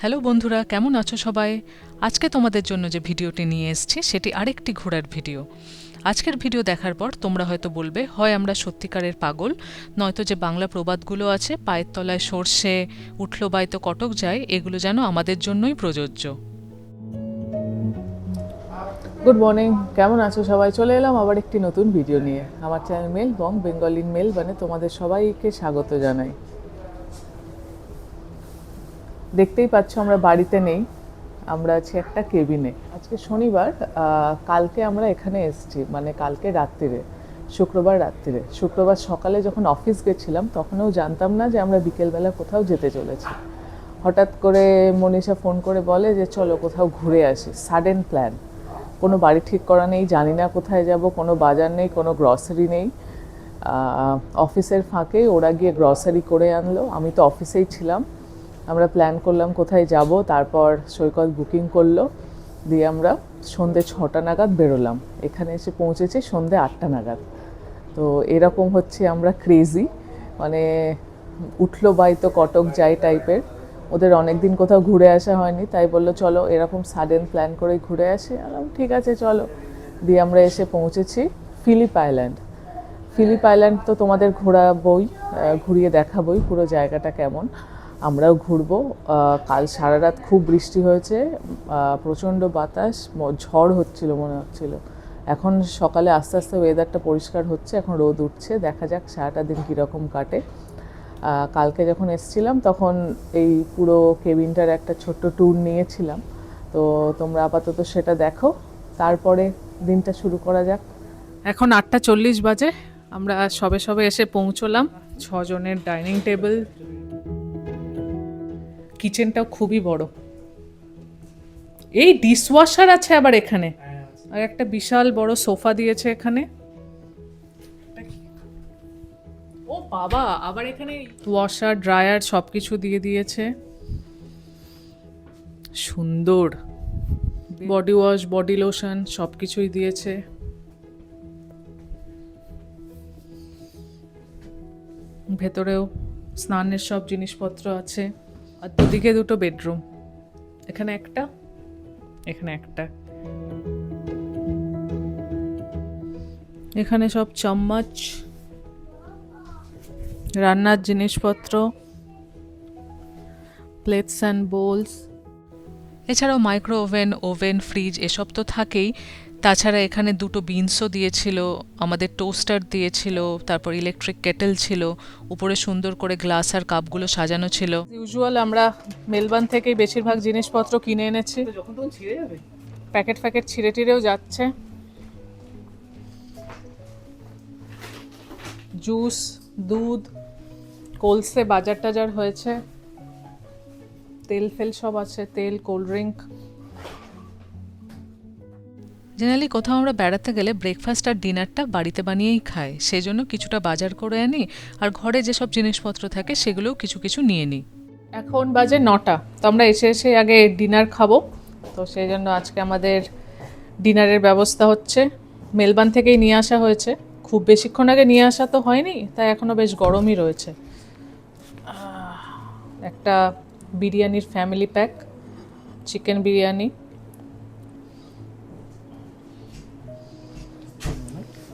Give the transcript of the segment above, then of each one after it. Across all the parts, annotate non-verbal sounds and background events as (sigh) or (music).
Hello বন্ধুরা, কেমন আছো সবাই? আজকে তোমাদের জন্য যে ভিডিওটি নিয়ে এসেছি, সেটি আরেকটি ঘোড়ার ভিডিও। আজকের ভিডিও দেখার পর তোমরা হয়তো বলবে, হয় আমরা সত্যিকারের পাগল? নয়তো যে বাংলা প্রবাদগুলো আছে, পায়ের তলায় সর্ষে, উঠল বাইতো কটক যায়, এগুলো যেন আমাদের জন্যই প্রযোজ্য। গুড মর্নিং কেমন আছো সবাই? চলে এলাম আবার একটি নতুন ভিডিও নিয়ে। আমার চ্যানেল মেল বং বেঙ্গলিন মেল মানে তোমাদের সবাইকে স্বাগত জানাই। দেখতেই পাচ্ছ আমরা বাড়িতে নেই, আমরা আছি একটা কেবিনে আজকে শনিবার কালকে আমরা এখানে এসেছি মানে কালকে রাত্রিরে, শুক্রবার রাত্রিরে। শুক্রবার সকালে যখন অফিস গেছিলাম, তখনও জানতাম না যে আমরা বিকেলবেলা কোথাও যেতে চলেছি। হঠাৎ করে মনীষা ফোন করে বলে যে, চলো কোথাও ঘুরে আসি। সাডেন প্ল্যান কোনো বাড়ি ঠিক করা নেই, জানি না কোথায় যাব, কোনো বাজার নেই, কোনো গ্রসারি নেই। অফিসের ফাঁকে ওরা গিয়ে গ্রসারি করে আনলো। আমি তো অফিসেই ছিলাম। আমরা প্ল্যান করলাম কোথায় যাব, তারপর সৈকত বুকিং করল, দিয়ে আমরা সন্ধে ছটা নাগাদ বেরোলাম। এখানে এসে পৌঁছেছি সন্ধে আটটা নাগাদ। তো এরকম হচ্ছে আমরা ক্রেজি মানে উঠল বাইতো কটক যাই টাইপের ওদের অনেক দিন কোথাও ঘুরে আসা হয়নি, তাই বলল, চলো এরকম সাডেন প্ল্যান করে ঘুরে আসি। ঠিক আছে, চলো। দিয়ে আমরা এসে পৌঁছেছি ফিলিপ আইল্যান্ড ফিলিপ আইল্যান্ড তো তোমাদের ঘোরা বই ঘুরিয়ে দেখাবই পুরো জায়গাটা কেমন। আমরাও ঘুরবো। কাল সারা রাত খুব বৃষ্টি হয়েছে। প্রচণ্ড বাতাস ঝড় হচ্ছিল মনে হচ্ছিল। এখন সকালে আস্তে আস্তে ওয়েদারটা পরিষ্কার হচ্ছে, এখন রোদ উঠছে। দেখা যাক সারাটা দিন কীরকম কাটে। কালকে যখন এসছিলাম তখন এই পুরো কেবিনটার একটা ছোট্ট ট্যুর নিয়েছিলাম। তো তোমরা আপাতত সেটা দেখো। তারপরে দিনটা শুরু করা যাক। এখন আটটা চল্লিশ বাজে। আমরা সবে সবে এসে পৌঁছলাম। ছজনের ডাইনিং টেবিল। কিচেনটাও খুবই বড়। এই ডিশওয়াশার আছে আবার এখানে। আর একটা বিশাল বড় সোফা দিয়েছে এখানে। ও বাবা আবার এখানে ওয়াশার ড্রায়ার সব কিছু দিয়ে দিয়েছে। সুন্দর। বডি ওয়াশ বডি লোশন সব কিছুই দিয়েছে। ভেতরেও স্নানের সব জিনিসপত্র আছে। আর দুদিকে দুটো বেডরুম। এখানে একটা এখানে একটা। এখানে সব চামচ, রান্নার জিনিসপত্র প্লেটস অ্যান্ড বোলস এছাড়াও মাইক্রো ওভেন ওভেন ফ্রিজ এসব তো থাকেই। তাছাড়া এখানে দুটো বিনসও দিয়েছিল আমাদের টোস্টার দিয়েছিল তারপর ইলেকট্রিক কেটেল ছিল উপরে সুন্দর করে গ্লাস আর কাপগুলো সাজানো ছিল। ইউজুয়াল আমরা মেলবার্ন থেকেই বেশিরভাগ জিনিসপত্র কিনে এনেছি। প্যাকেট ফ্যাকেট ছিঁড়ে টিড়েও যাচ্ছে। জুস দুধ কোলসে বাজার টাজার হয়েছে। তেল ফেল সব আছে তেল কোল্ড ড্রিঙ্ক। জেনারেলি কোথাও আমরা বেড়াতে গেলে ব্রেকফাস্ট আর ডিনারটা বাড়িতে বানিয়েই খাই। সেজন্য কিছুটা বাজার করে আনি আর ঘরে যেসব জিনিসপত্র থাকে সেগুলোও কিছু কিছু নিয়ে নিই। এখন বাজে নটা। তো আমরা এসে এসে আগে ডিনার খাব। তো সেই জন্য আজকে আমাদের ডিনারের ব্যবস্থা হচ্ছে। মেলবার্ন থেকেই নিয়ে আসা হয়েছে। খুব বেশিক্ষণ আগে নিয়ে আসা তো হয়নি, তাই এখনও বেশ গরমই রয়েছে। একটা বিরিয়ানির ফ্যামিলি প্যাক চিকেন বিরিয়ানি।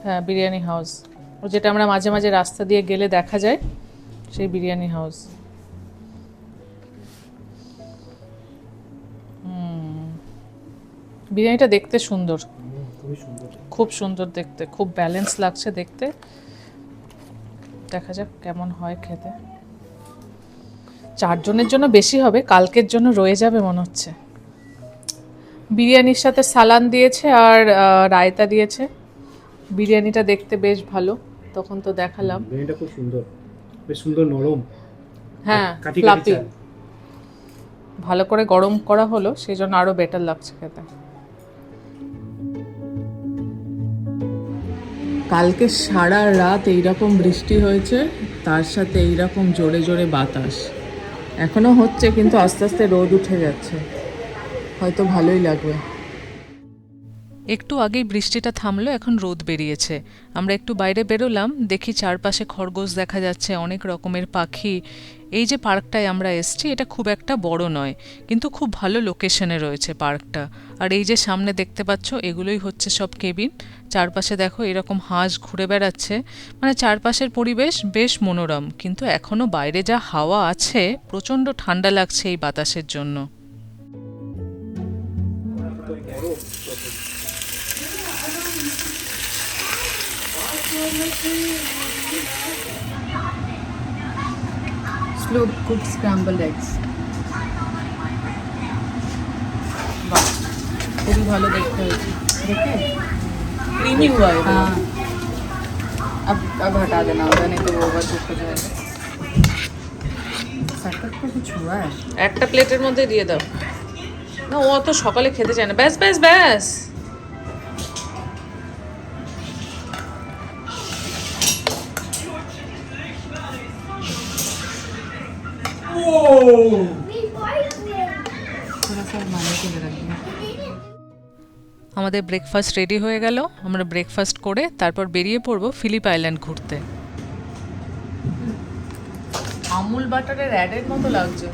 হ্যাঁ বিরিয়ানি হাউস। ও যেটা আমরা মাঝে মাঝে রাস্তা দিয়ে গেলে দেখা যায়, সেই বিরিয়ানি হাউস। বিরিয়ানিটা দেখতে সুন্দর। খুব সুন্দর দেখতে, খুব ব্যালেন্স লাগছে দেখতে। দেখা যাক কেমন হয় খেতে। চারজনের জন্য বেশি হবে, কালকের জন্য রয়ে যাবে মনে হচ্ছে। বিরিয়ানির সাথে সালান দিয়েছে আর রায়তা দিয়েছে। বিরিয়ানিটা দেখতে বেশ ভালো তখন তো দেখালাম। বিরিয়ানিটা খুব সুন্দর বেশ সুন্দর নরম। হ্যাঁ ফ্লাপি ভালো করে গরম করা হলো সেই জন্য আরও বেটার লাগছে খেতে। কালকে সারা রাত এইরকম বৃষ্টি হয়েছে তার সাথে এইরকম জোরে জোরে বাতাস। এখনও হচ্ছে কিন্তু আস্তে আস্তে রোদ উঠে যাচ্ছে। হয়তো ভালোই লাগবে। একটু আগেই বৃষ্টিটা থামলো, এখন রোদ বেরিয়েছে। আমরা একটু বাইরে বেরোলাম, দেখি চারপাশে খরগোশ দেখা যাচ্ছে, অনেক রকমের পাখি। এই যে পার্কটায় আমরা এসছি, এটা খুব একটা বড় নয়, কিন্তু খুব ভালো লোকেশনে রয়েছে পার্কটা। আর এই যে সামনে দেখতে পাচ্ছ, এগুলোই হচ্ছে সব কেবিন। চারপাশে দেখো এরকম হাঁস ঘুরে বেড়াচ্ছে। মানে চারপাশের পরিবেশ বেশ মনোরম, কিন্তু এখনও বাইরে যা হাওয়া আছে, প্রচণ্ড ঠান্ডা লাগছে এই বাতাসের জন্য। slow cooked scrambled eggs বাহ খুবই ভালো দেখতে হয়েছে দেখে ক্রিমি हुआ है हाँ अब अब हटा देना होगा नहीं तो वो ओवर कुक हो जाएगा सटक को कुछ हुआ है একটা প্লেটের মধ্যে দিয়ে দাও না ও অত সকালে খেতে চায় না ব্যাস ব্যাস ব্যাস আমাদের ব্রেকফাস্ট রেডি হয়ে গেল। আমরা ব্রেকফাস্ট করে তারপর বেরিয়ে পড়ব ফিলিপ আইল্যান্ড ঘুরতে। আমুল বাটারের অ্যাডের মতো লাগছে।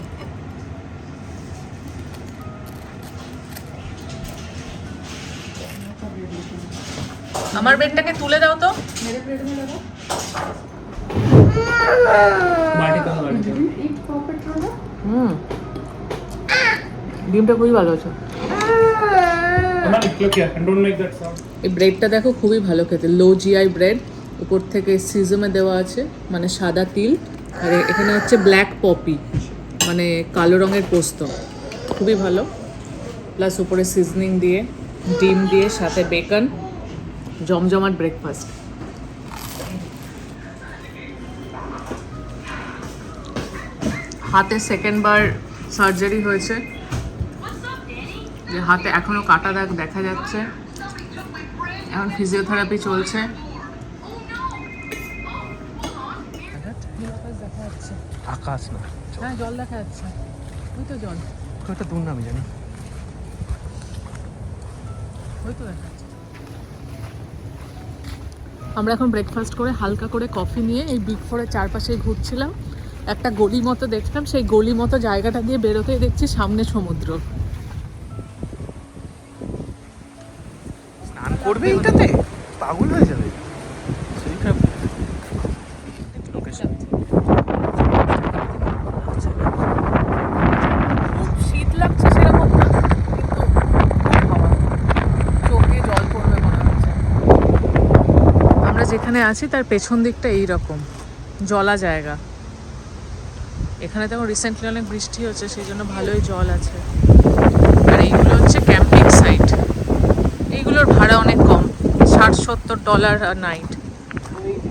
আমার বেডটাকে তুলে দাও তো। মেরে প্লেটে দাও। হুম। ডিমটা খুবই ভালো আছে। এই ব্রেডটা দেখো খুবই ভালো খেতে। লো জিআই ব্রেড উপর থেকে সিজমে দেওয়া আছে মানে সাদা তিল। আর এখানে হচ্ছে ব্ল্যাক পপি মানে কালো রঙের পোস্ত। খুবই ভালো। প্লাস উপরে সিজনিং দিয়ে ডিম দিয়ে সাথে বেকন জমজমাট ব্রেকফাস্ট হাতে সেকেন্ড বার সার্জারি হয়েছে। যে হাতে এখনও কাটা দাগ দেখা যাচ্ছে। এখন ফিজিওথেরাপি চলছে। আকাশ না। হ্যাঁ জল দেখা যাচ্ছে। ওই তো জল। খুব দূর না আমি জানি। ওই তো দেখা আমরা এখন ব্রেকফাস্ট করে হালকা করে কফি নিয়ে এই বিগ ফোরের চারপাশে ঘুরছিলাম। একটা গলি মতো দেখলাম সেই গলি মতো জায়গাটা দিয়ে বেরোতে দেখছি সামনে সমুদ্র। স্নান করবে এইটাতে পাগল হয়ে যাবে। শরীর খারাপ লোকেশন। খুব শীত লাগছে সেরকম না চোখে জল পড়বে মনে হচ্ছে। আমরা যেখানে আছি তার পেছন দিকটা এই রকম জলা জায়গা। এখানে তো রিসেন্টলি অনেক বৃষ্টি হচ্ছে সেই জন্য ভালোই জল আছে। আর এইগুলো হচ্ছে ক্যাম্পিং সাইট এইগুলোর ভাড়া অনেক কম ষাট সত্তর ডলার নাইট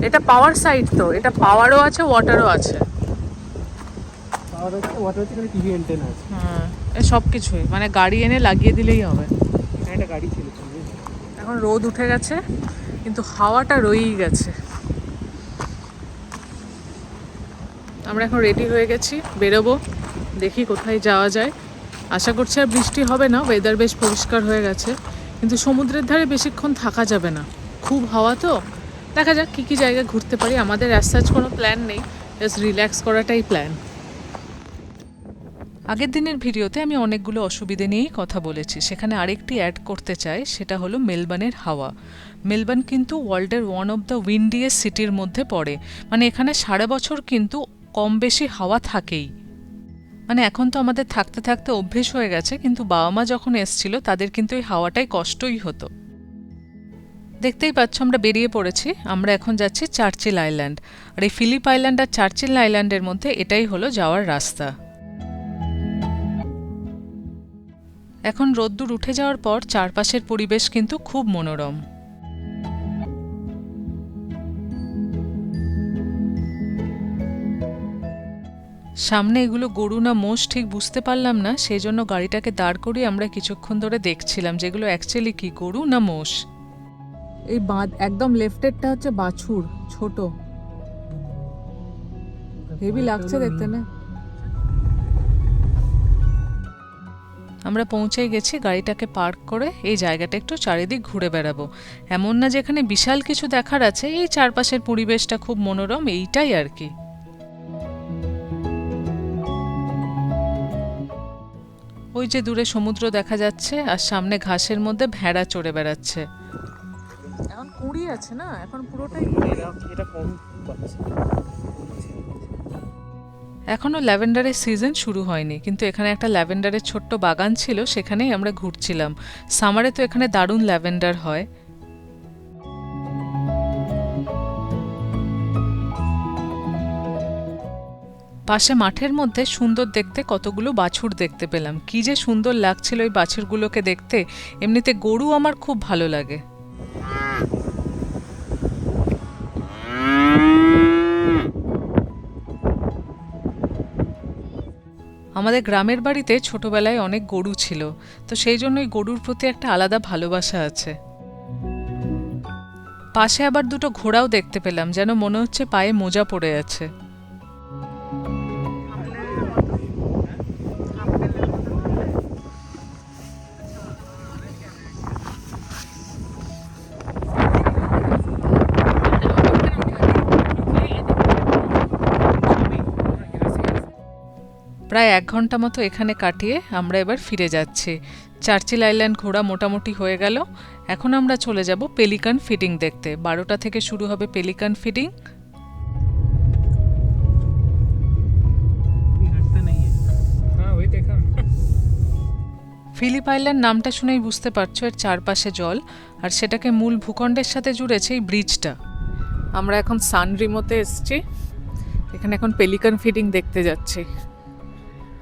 এটা পাওয়ার সাইট তো এটা পাওয়ারও আছে ওয়াটারও আছে। হ্যাঁ সব কিছুই মানে গাড়ি এনে লাগিয়ে দিলেই হবে? এখন রোদ উঠে গেছে কিন্তু হাওয়াটা রয়েই গেছে। আমরা এখন রেডি হয়ে গেছি, বেরোবো, দেখি কোথায় যাওয়া যায়। আশা করছি আর বৃষ্টি হবে না ওয়েদার বেশ পরিষ্কার হয়ে গেছে, কিন্তু সমুদ্রের ধারে বেশিক্ষণ থাকা যাবে না। খুব হাওয়া তো, দেখা যাক কী কী জায়গায় ঘুরতে পারি, আমাদের অ্যাজ কোনো প্ল্যান নেই জাস্ট রিল্যাক্স করাটাই প্ল্যান আগের দিনের ভিডিওতে আমি অনেকগুলো অসুবিধে নিয়েই কথা বলেছি, সেখানে আরেকটি অ্যাড করতে চাই, সেটা হলো মেলবার্নের হাওয়া। মেলবার্ন কিন্তু ওয়ার্ল্ডের ওয়ান অফ দ্য উইন্ডিয়েস্ট সিটির মধ্যে পড়ে মানে এখানে সারা বছর কিন্তু কম বেশি হাওয়া থাকেই। মানে এখন তো আমাদের থাকতে থাকতে অভ্যেস হয়ে গেছে, কিন্তু বাবা মা যখন এসছিল, তাদের কিন্তু এই হাওয়াটাই কষ্টই হতো। দেখতেই পাচ্ছ, আমরা বেরিয়ে পড়েছি। আমরা এখন যাচ্ছি চার্চিল আইল্যান্ড। আর এই ফিলিপ আইল্যান্ড আর চার্চিল আইল্যান্ডের মধ্যে এটাই হলো যাওয়ার রাস্তা। এখন রোদ্দুর উঠে যাওয়ার পর চারপাশের পরিবেশ কিন্তু খুব মনোরম। সামনে এগুলো গরু না মোষ ঠিক বুঝতে পারলাম না সেই জন্য গাড়িটাকে দাঁড় করিয়ে আমরা কিছুক্ষণ ধরে দেখছিলাম যেগুলো অ্যাকচুয়ালি কি, গরু না মোষ। এই বাঁধ একদম লেফটেরটা হচ্ছে বাছুর, ছোট। হেভি লাগছে দেখতে না? আমরা পৌঁছে গেছি, গাড়িটাকে পার্ক করে এই জায়গাটা একটু চারিদিক ঘুরে বেড়াবো। এমন না যেখানে বিশাল কিছু দেখার আছে, এই চারপাশের পরিবেশটা খুব মনোরম, এইটাই আর কি। ওই যে দূরে সমুদ্র দেখা যাচ্ছে আর সামনে ঘাসের মধ্যে ভেড়া চড়ে বেড়াচ্ছে। এখন কুড়ি আছে না? এখন পুরোটাই এটা কম এখনও ল্যাভেন্ডারের সিজন শুরু হয়নি কিন্তু এখানে একটা ল্যাভেন্ডারের ছোট্ট বাগান ছিল সেখানেই আমরা ঘুরছিলাম। সামারে তো এখানে দারুণ ল্যাভেন্ডার হয়। পাশে মাঠের মধ্যে সুন্দর দেখতে কতগুলো বাছুর দেখতে পেলাম। কি যে সুন্দর লাগছিল ওই বাছুরগুলোকে দেখতে। এমনিতে গরু আমার খুব ভালো লাগে। আমাদের গ্রামের বাড়িতে ছোটবেলায় অনেক গরু ছিল। তো সেই জন্যই গরুর প্রতি একটা আলাদা ভালোবাসা আছে। পাশে আবার দুটো ঘোড়াও দেখতে পেলাম, যেন মনে হচ্ছে পায়ে মোজা পড়ে আছে। প্রায় এক ঘণ্টা মতো এখানে কাটিয়ে আমরা এবার ফিরে যাচ্ছি। চার্চিল আইল্যান্ড ঘোরা মোটামুটি হয়ে গেল। এখন আমরা চলে যাব পেলিকান ফিডিং দেখতে। বারোটা থেকে শুরু হবে পেলিকান ফিডিং। ফিলিপ আইল্যান্ড নামটা শুনেই বুঝতে পারছ এর চারপাশে জল আর সেটাকে মূল ভূখণ্ডের সাথে জুড়েছে এই ব্রিজটা। আমরা এখন সানরিমোতে এসছি। এখানে এখন পেলিকান ফিডিং দেখতে যাচ্ছি।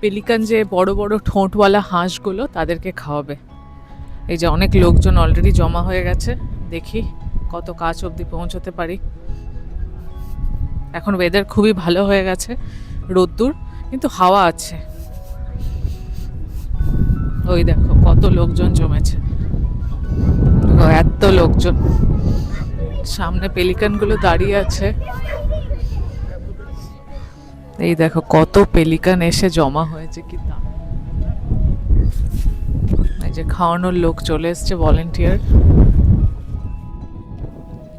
পেলিকান যে বড় বড় ঠোঁটওয়ালা হাঁসগুলো তাদেরকে খাওয়াবে। এই যে অনেক লোকজন অলরেডি জমা হয়ে গেছে। দেখি কত কাজ অবধি পৌঁছতে পারি। এখন ওয়েদার খুবই ভালো হয়ে গেছে, রোদ্দুর, কিন্তু হাওয়া আছে। ওই দেখো, কত লোকজন জমেছে। এত লোকজন। সামনে পেলিকানগুলো দাঁড়িয়ে আছে। এই দেখো, কত পেলিকান এসে জমা হয়েছে কি তা। এই যে খাওয়ানোর লোক চলে এসছে ভলেন্টিয়ার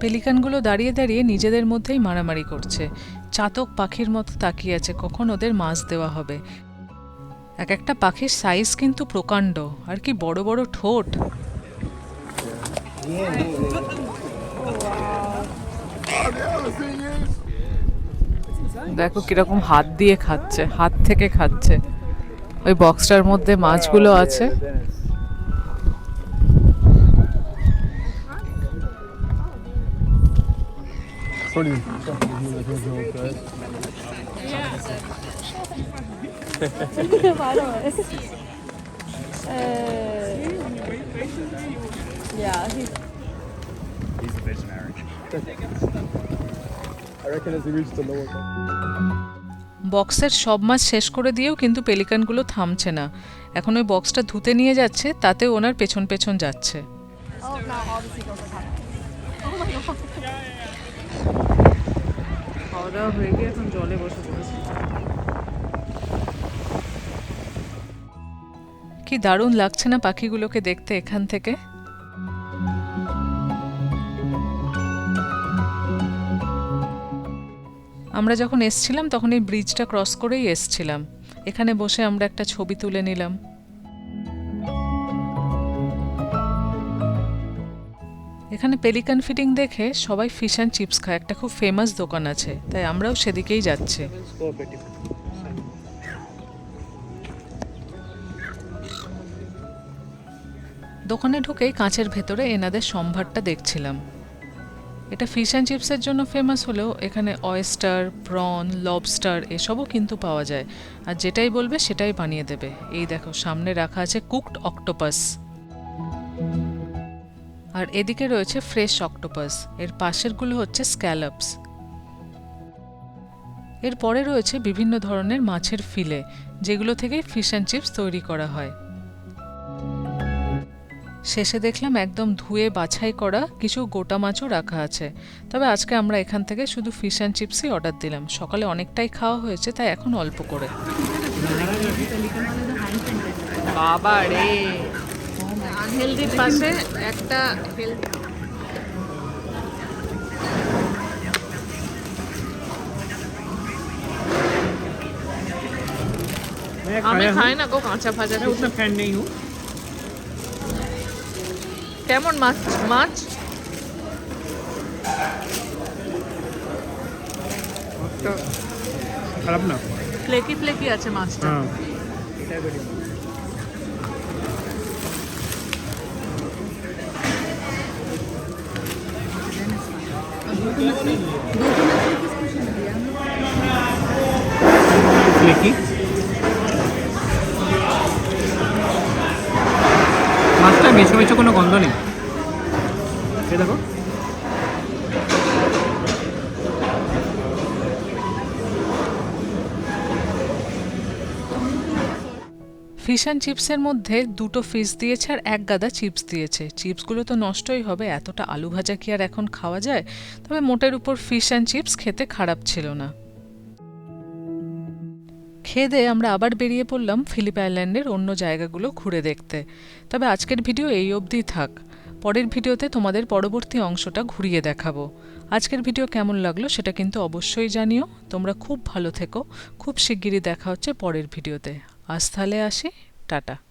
পেলিকানগুলো দাঁড়িয়ে দাঁড়িয়ে নিজেদের মধ্যেই মারামারি করছে। চাতক পাখির মতো তাকিয়ে আছে, কখন ওদের মাছ দেওয়া হবে। এক একটা পাখির সাইজ কিন্তু প্রকাণ্ড, আর কি বড় বড় ঠোঁট। দেখো কীরকম হাত দিয়ে খাচ্ছে হাত থেকে খাচ্ছে। ওই বক্সটার মধ্যে মাছগুলো আছে। (laughs) I reckon as we reach the lower বক্সের সব মাছ শেষ করে দিয়েও কিন্তু পেলিকানগুলো থামছে না। এখন ওই বক্সটা ধুতে নিয়ে যাচ্ছে তাতেও ওনার পেছন পেছন যাচ্ছে। খাওয়া দাওয়া হয়ে গিয়ে এখন জলে বসে পড়েছে। কি দারুণ লাগছে না পাখিগুলোকে দেখতে এখান থেকে? আমরা যখন এসছিলাম, তখন এই ব্রিজটা ক্রস করেই এসছিলাম। এখানে বসে আমরা একটা ছবি তুলে নিলাম। এখানে পেলিকান ফিটিং দেখে সবাই ফিশ অ্যান্ড চিপস খায়। একটা খুব ফেমাস দোকান আছে, তাই আমরাও সেদিকেই যাচ্ছি. দোকানে ঢুকেই কাঁচের ভেতরে এনাদের সম্ভারটা দেখছিলাম। এটা ফিশ অ্যান্ড চিপসের জন্য ফেমাস হলেও এখানে অয়েস্টার প্রন লবস্টার এসবও কিন্তু পাওয়া যায়। আর যেটাই বলবে সেটাই বানিয়ে দেবে। এই দেখো, সামনে রাখা আছে কুকড অক্টোপাস আর এদিকে রয়েছে ফ্রেশ অক্টোপাস এর পাশেরগুলো হচ্ছে স্ক্যালপস এরপরে রয়েছে বিভিন্ন ধরনের মাছের ফিলে যেগুলো থেকে ফিশ অ্যান্ড চিপস তৈরি করা হয়। শেষে দেখলাম একদম ধুয়ে বাছাই করা কিছু গোটা মাছও রাখা আছে তবে আজকে আমরা এখান থেকে শুধু ফিশ অ্যান্ড চিপসই অর্ডার দিলাম সকালে অনেকটাই খাওয়া হয়েছে তাই এখন অল্প করে বাবা রে আনহেলদির পাশে একটা হেলথ मैं আমি खाया খাই हूँ না গো কাঁচা ভাজা मैं उतना फैन नहीं हूँ কেমন মাছ? মাছ? খারাপ না? ফ্লেকি ফ্লেকি আছে মাছটা। হ্যাঁ। এটা গন্ধ নেই। দেখো। ফিশ অ্যান্ড চিপসের মধ্যে দুটো ফিশ দিয়েছে আর এক গাদা চিপস দিয়েছে। চিপসগুলো তো নষ্টই হবে, এতটা আলু ভাজা কি আর এখন খাওয়া যায়? তবে মোটের উপর ফিশ অ্যান্ড চিপস খেতে খারাপ ছিল না। খেয়ে আমরা আবার বেরিয়ে পড়লাম ফিলিপ আইল্যান্ডের অন্য জায়গাগুলো ঘুরে দেখতে। তবে আজকের ভিডিও এই অবধি থাক। পরের ভিডিওতে তোমাদের পরবর্তী অংশটা ঘুরিয়ে দেখাবো। আজকের ভিডিও কেমন লাগল সেটা কিন্তু অবশ্যই জানিও। তোমরা খুব ভালো থেকো। খুব শিগগিরই দেখা হচ্ছে পরের ভিডিওতে। আজ তাহলে আসি। টাটা।